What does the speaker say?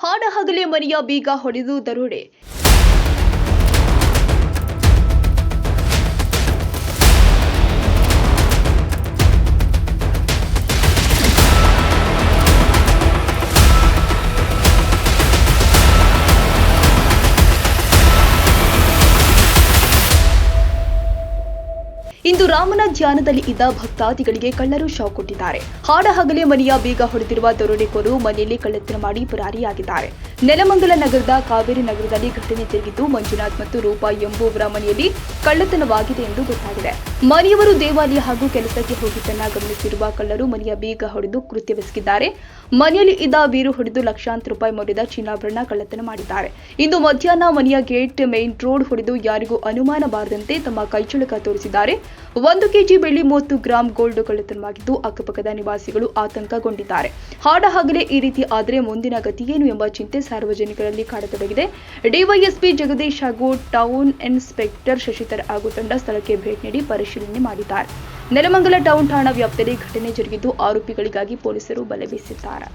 ಹಾಡ ಹಗಲೇ ಮನೆಯ ಬೀಗ ಹೊಡೆದು ದರೋಡೆ ಇಂದು ರಾಮನ ಧ್ಯಾನದಲ್ಲಿ ಇದ್ದ ಭಕ್ತಾದಿಗಳಿಗೆ ಕಳ್ಳರು ಶಾಕ್ ಕೊಟ್ಟಿದ್ದಾರೆ. ಹಾಡ ಹಗಲೇ ಮನೆಯ ಬೀಗ ಹೊಡೆದಿರುವ ದರೋಡೆಕೋರು ಮನೆಯಲ್ಲಿ ಕಳ್ಳತನ ಮಾಡಿ ಪರಾರಿಯಾಗಿದ್ದಾರೆ. ನೆಲಮಂಗಲ ನಗರದ ಕಾವೇರಿ ನಗರದಲ್ಲಿ ಘಟನೆ ಜರುಗಿದ್ದು ಮಂಜುನಾಥ್ ಮತ್ತು ರೂಪಾ ಎಂಬುವರ ಮನೆಯಲ್ಲಿ ಕಳ್ಳತನವಾಗಿದೆ ಎಂದು ಗೊತ್ತಾಗಿದೆ. ಮನೆಯವರು ದೇವಾಲಯ ಹಾಗೂ ಕೆಲಸಕ್ಕೆ ಹೋಗಿದ್ದನ್ನ ಗಮನಿಸಿರುವ ಕಳ್ಳರು ಮನೆಯ ಬೀಗ ಹೊಡೆದು ಕೃತ್ಯವೆಸಗಿದ್ದಾರೆ ಮನೆಯಲ್ಲಿ ಇದ್ದ ವೀರು ಹೊಡೆದು ಲಕ್ಷಾಂತರ ರೂಪಾಯಿ ಮೌಲ್ಯದ ಚಿನ್ನಾಭರಣ ಕಳ್ಳತನ ಮಾಡಿದ್ದಾರೆ. ಇಂದು ಮಧ್ಯಾಹ್ನ ಮನೆಯ ಗೇಟ್ ಮೇನ್ ರೋಡ್ ಹೊಡೆದು ಯಾರಿಗೂ ಅನುಮಾನ ಬಾರದಂತೆ ತಮ್ಮ ಕೈಚಳಕ ತೋರಿಸಿದ್ದಾರೆ. ಒಂದು ಕೆಜಿ ಬೆಳ್ಳಿ ಮೂವತ್ತು ಗ್ರಾಂ ಗೋಲ್ಡ್ ಕಳ್ಳತನವಾಗಿದ್ದು ಅಕ್ಕಪಕ್ಕದ ನಿವಾಸಿಗಳು ಆತಂಕಗೊಂಡಿದ್ದಾರೆ. ಹಾಡ ಹಗಲೇ ಈ ರೀತಿ ಆದರೆ ಮುಂದಿನ ಗತಿಯೇನು ಎಂಬ ಚಿಂತೆ ಸಾರ್ವಜನಿಕರಲ್ಲಿ ಕಾಡತೊಡಗಿದೆ. ಡಿವೈಎಸ್ಪಿ ಜಗದೀಶ್ ಹಾಗೂ ಟೌನ್ ಇನ್ಸ್ಪೆಕ್ಟರ್ ಶಶಿಧರ್ ಹಾಗೂ ತಂಡ ಸ್ಥಳಕ್ಕೆ ಭೇಟಿ ನೀಡಿ ಪರಿಶೀಲನೆ ಮಾಡಿದ್ದಾರೆ. ನೆಲಮಂಗಲ ಟೌನ್ ಠಾಣಾ ವ್ಯಾಪ್ತಿಯಲ್ಲಿ ಘಟನೆ ಜರುಗಿದ್ದು ಆರೋಪಿಗಳಿಗಾಗಿ ಪೊಲೀಸರು ಬಲೆ ಬೀಸಿದ್ದಾರೆ.